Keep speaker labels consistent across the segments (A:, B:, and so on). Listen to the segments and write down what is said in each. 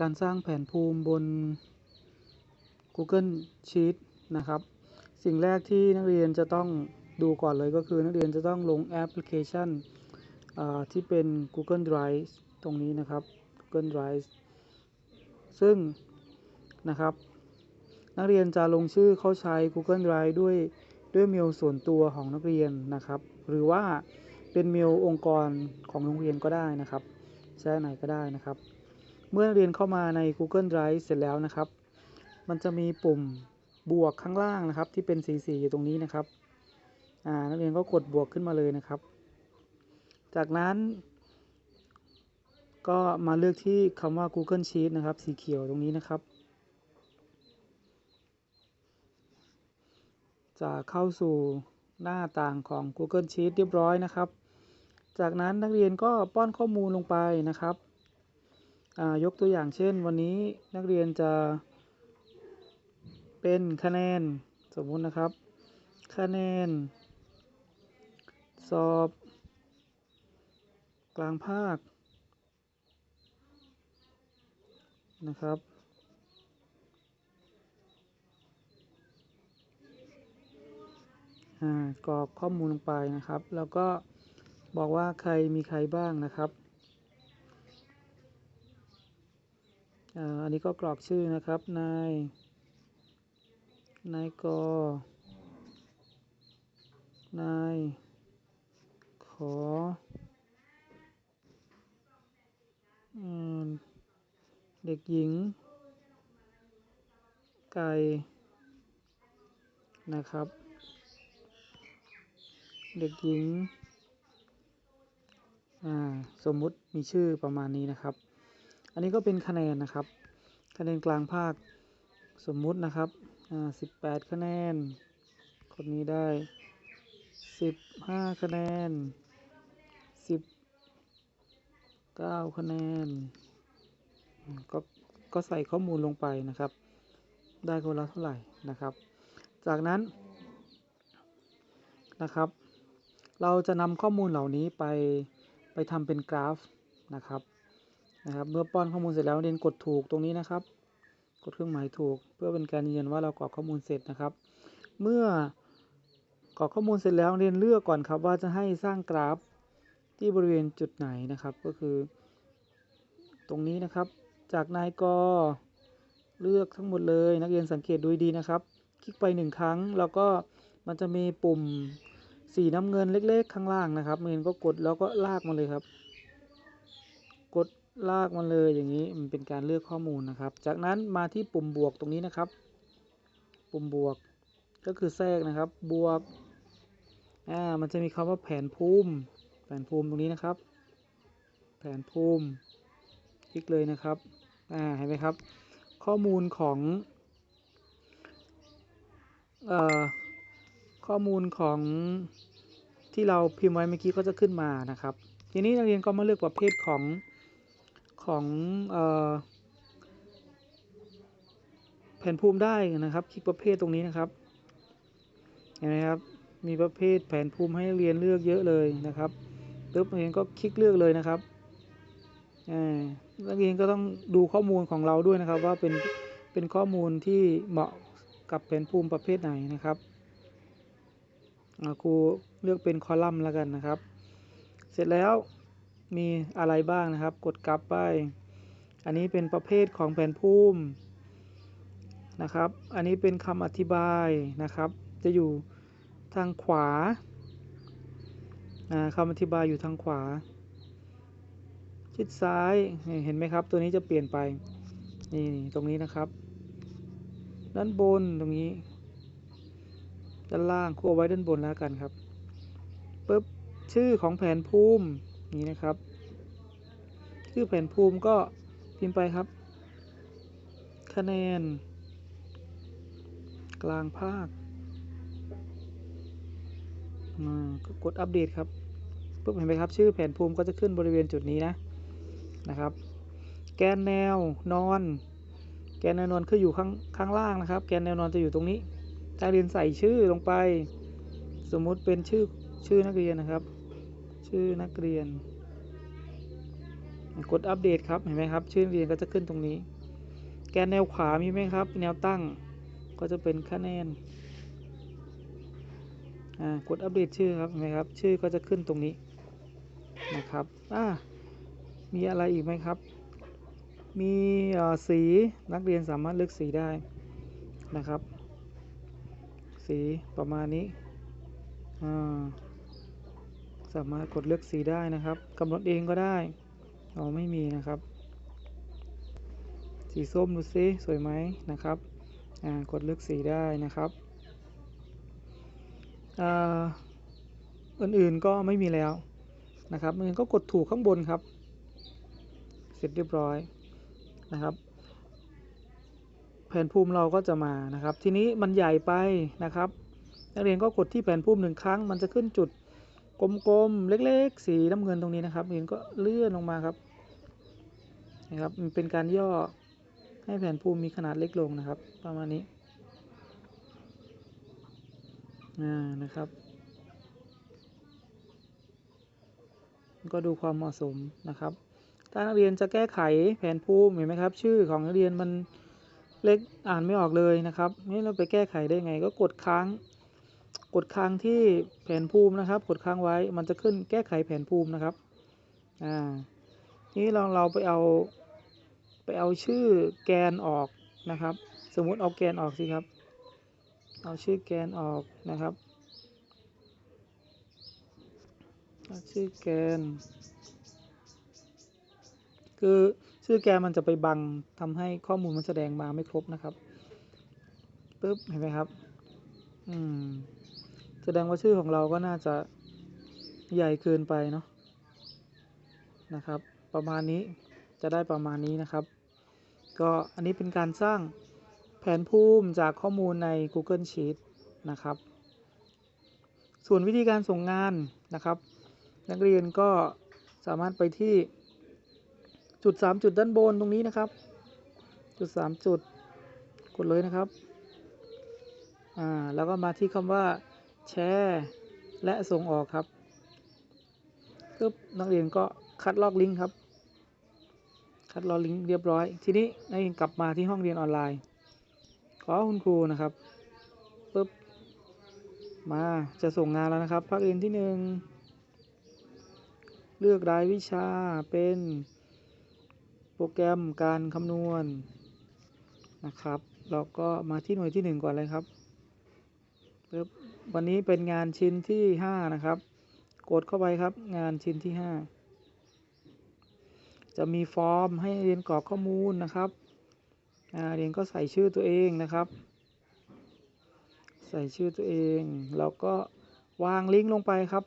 A: การสร้างแผนภูมิบน Google Sheet นะครับ สิ่งแรกที่นักเรียนจะต้องดูก่อนเลยก็คือนักเรียนจะต้องลงแอปพลิเคชันที่เป็น Google Drive ตรงนี้นะครับ Google Drive ซึ่งนะครับ นักเรียนจะลงชื่อเข้าใช้ Google Drive ด้วยด้วยเมลส่วนตัวของนักเรียนนะครับ หรือว่าเป็นเมลองค์กรของโรงเรียนก็ได้นะครับ ใช้ไหนก็ได้นะครับ เมื่อนักเรียนเข้ามาใน Google Drive เสร็จแล้วนะครับ มันจะมีปุ่มบวกข้างล่างนะครับ ที่เป็นสีๆอยู่ตรงนี้นะครับอ่านักเรียนก็กดบวกขึ้นมาเลยนะครับ จากนั้น ก็มาเลือกที่คำว่า Google Sheet นะครับ สีเขียวตรงนี้นะครับ จะเข้าสู่หน้าต่างของ Google Sheet เรียบร้อยนะครับ จากนั้นนักเรียนก็ป้อนข้อมูลลงไปนะครับ ยกตัวอย่างเช่น วันนี้นักเรียนจะเป็นคะแนนสมมุตินะครับ คะแนน สอบ กลางภาคนะครับ กรอกข้อมูลลงไปนะครับ แล้วก็บอกว่าใครมีใครบ้างนะครับ อันนี้ก็กรอกชื่อนะครับ นาย นายก นาย ขอเด็กหญิง ไก่ นะครับ เด็กหญิง สมมุติมีชื่อประมาณนี้นะครับ นนี้ก็เป็นคะแนนนะครับ คะแนนกลางภาคสมมุตินะครับสิบแปดคะแนน คนนี้ได้สิบห้าคะแนนสิบเก้าคะแนน ก็ก็ใส่ข้อมูลลงไปนะครับ ได้คนละเท่าไหร่นะครับ จากนั้นนะครับ เราจะนำข้อมูลเหล่านี้ไปไปทำเป็นกราฟนะครับ นะครับ เมื่อป้อนข้อมูลเสร็จแล้วเรียนกดถูกตรงนี้นะครับ กดเครื่องหมายถูก เพื่อเป็นการยืนยันว่าเรากรอกข้อมูลเสร็จนะครับ เมื่อกรอกข้อมูลเสร็จแล้วเรียนเลือกก่อนครับ ว่าจะให้สร้างกราฟที่บริเวณจุดไหนนะครับ ก็คือ ตรงนี้นะครับ จากนายกเลือกทั้งหมดเลย นักเรียนสังเกตดูดีนะครับ คลิกไปหนึ่งครั้ง แล้วก็มันจะมีปุ่มสีน้ำเงินเล็ก ๆ ข้างล่างนะครับเรียนก็กดแล้วก็ลากมาเลยครับ กดลากมันเลยอย่างนี้มันเป็นการเลือกข้อมูลนะครับ จากนั้นมาที่ปุ่มบวกตรงนี้นะครับ ปุ่มบวกก็คือแทรกนะครับ บวกอ่ามันจะมีคำว่าแผนภูมิ แผนภูมิตรงนี้นะครับ แผนภูมิคลิกเลยนะครับอ่าเห็นไหมครับ ข้อมูลของเอ่อข้อมูลของที่เราพิมพ์ไว้เมื่อกี้ก็จะขึ้นมานะครับ ทีนี้นักเรียนก็มาเลือกประเภทของ ของแผ่นภูมิได้นะครับ คลิกประเภทตรงนี้นะครับเห็นไหมครับมีประเภทแผนภูมิให้เรียนเลือกเยอะเลยนะครับปึ๊บนักเรียนก็คลิกเลือกเลยนะครับนักเรียนก็ต้องดูข้อมูลของเราด้วยนะครับ ว่าเป็นเป็นข้อมูลที่เหมาะกับแผนภูมิประเภทไหนนะครับครูเลือกเป็นคอลัมน์แล้วกันนะครับ เสร็จแล้ว มีอะไรบ้างนะครับ กดกลับไป อันนี้เป็นประเภทของแผนภูมินะครับ อันนี้เป็นคำอธิบายนะครับ จะอยู่ทางขวาคำอธิบายอยู่ทางขวา ชิดซ้ายเห็นไหมครับ ตัวนี้จะเปลี่ยนไป นี่ตรงนี้นะครับ ด้านบนตรงนี้ ด้านล่างคู่เอาไว้ด้านบนแล้วกันครับปุ๊บชื่อของแผนภูมิ นี่นะครับ ชื่อแผนภูมิก็พิมพ์ไปครับ คะแนน กลางภาคก็กดอัปเดตครับปุ๊บเห็นไหมครับ ชื่อแผนภูมิก็จะขึ้นบริเวณจุดนี้นะนะครับ แกนแนวนอน แกนแนวนอนคืออยู่ข้างข้างล่างนะครับ แกนแนวนอนจะอยู่ตรงนี้ถ้าเรียนใส่ชื่อลงไป สมมุติเป็นชื่อชื่อนักเรียนนะครับ ชื่อนักเรียน กดอัปเดตครับเห็นไหมครับ ชื่อนักเรียนก็จะขึ้นตรงนี้ แกนแนวขวามีไหมครับ แนวตั้งก็จะเป็นคะแนนอ่ากดอัปเดตชื่อครับเห็นไหมครับ ชื่อก็จะขึ้นตรงนี้นะครับอ่ามีอะไรอีกไหมครับ มีสีนักเรียนสามารถเลือกสีได้นะครับ สีประมาณนี้อ่า สามารถกดเลือกสีได้นะครับกำหนดเองก็ได้อ๋อไม่มีนะครับ สีส้มดูซิสวยไหมนะครับกดเลือกสีได้นะครับอื่นๆก็ไม่มีแล้วนะครับอื่นก็กดถูกข้างบนครับ เสร็จเรียบร้อยนะครับ แผนภูมิเราก็จะมานะครับ ทีนี้มันใหญ่ไปนะครับ นักเรียนก็กดที่แผนภูมิหนึ่งครั้ง มันจะขึ้นจุด กลมๆ เล็กๆ สีน้ำเงินตรงนี้นะครับนักเรียนก็เลื่อนลงมาครับนะครับมันเป็นการย่อให้แผ่นภูมิมีขนาดเล็กลงนะครับ ประมาณนี้อ่านะครับ ก็ดูความเหมาะสมนะครับถ้านักเรียนจะแก้ไขแผนภูมิเห็นไหมครับ ชื่อของนักเรียนมันเล็กอ่านไม่ออกเลยนะครับนี่เราไปแก้ไขได้ไง ก็กดค้าง กดค้างที่แผนภูมินะครับ กดค้างไว้มันจะขึ้นแก้ไขแผนภูมินะครับอ่านี้เราเราไปเอาไปเอาชื่อแกนออกนะครับ สมมุติเอาแกนออกสิครับ เอาชื่อแกนออกนะครับชื่อแกน คือชื่อแกนมันจะไปบังทำให้ข้อมูลมันแสดงมาไม่ครบนะครับปึ๊บเห็นไหมครับ อืม แสดงว่าชื่อของเราก็น่าจะใหญ่เกินไปเนาะนะครับ ประมาณนี้จะได้ประมาณนี้นะครับ ก็อันนี้เป็นการสร้างแผนภูมิจากข้อมูลใน Google Sheet นะครับ ส่วนวิธีการส่งงานนะครับ นักเรียนก็สามารถไปที่จุด 3 จุดด้านบนตรงนี้นะครับ จุด 3 จุดกดเลยนะครับอ่าแล้วก็มาที่คำว่า แชร์และส่งออกครับปึ๊บนักเรียนก็คัดลอกลิงก์ครับ คัดลอกลิงก์เรียบร้อย ทีนี้นักเรียนกลับมาที่ห้องเรียนออนไลน์ ขอคุณครูนะครับปึ๊บมาจะส่งงานแล้วนะครับ ภาคเรียนที่หนึ่งเลือกรายวิชาเป็นโปรแกรมการคำนวณนะครับ เราก็มาที่หน่วยที่หนึ่งก่อนเลยครับปึ๊บ วันนี้เป็นงานชิ้นที่ห้านะครับ กดเข้าไปครับ งานชิ้นที่ห้าจะมีฟอร์มให้เรียนกรอกข้อมูลนะครับเรียนก็ใส่ชื่อตัวเองนะครับ ใส่ชื่อตัวเองแล้วก็วางลิงก์ลงไปครับ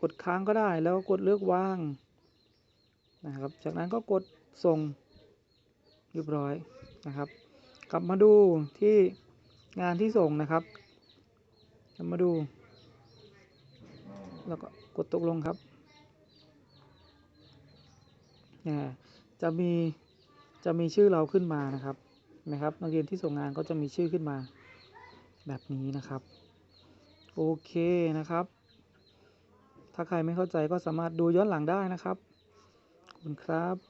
A: กดค้างก็ได้แล้วก็กดเลือกวางนะครับ จากนั้นก็กดส่งเรียบร้อยนะครับ กลับมาดูที่งานที่ส่งนะครับ กลับมาดู แล้วก็กดตกลงครับ จะมีจะมีชื่อเราขึ้นมานะครับนะครับ นักเรียนที่ส่งงานก็จะมีชื่อขึ้นมาแบบนี้นะครับ โอเคนะครับ ถ้าใครไม่เข้าใจก็สามารถดูย้อนหลังได้นะครับ ขอบคุณครับ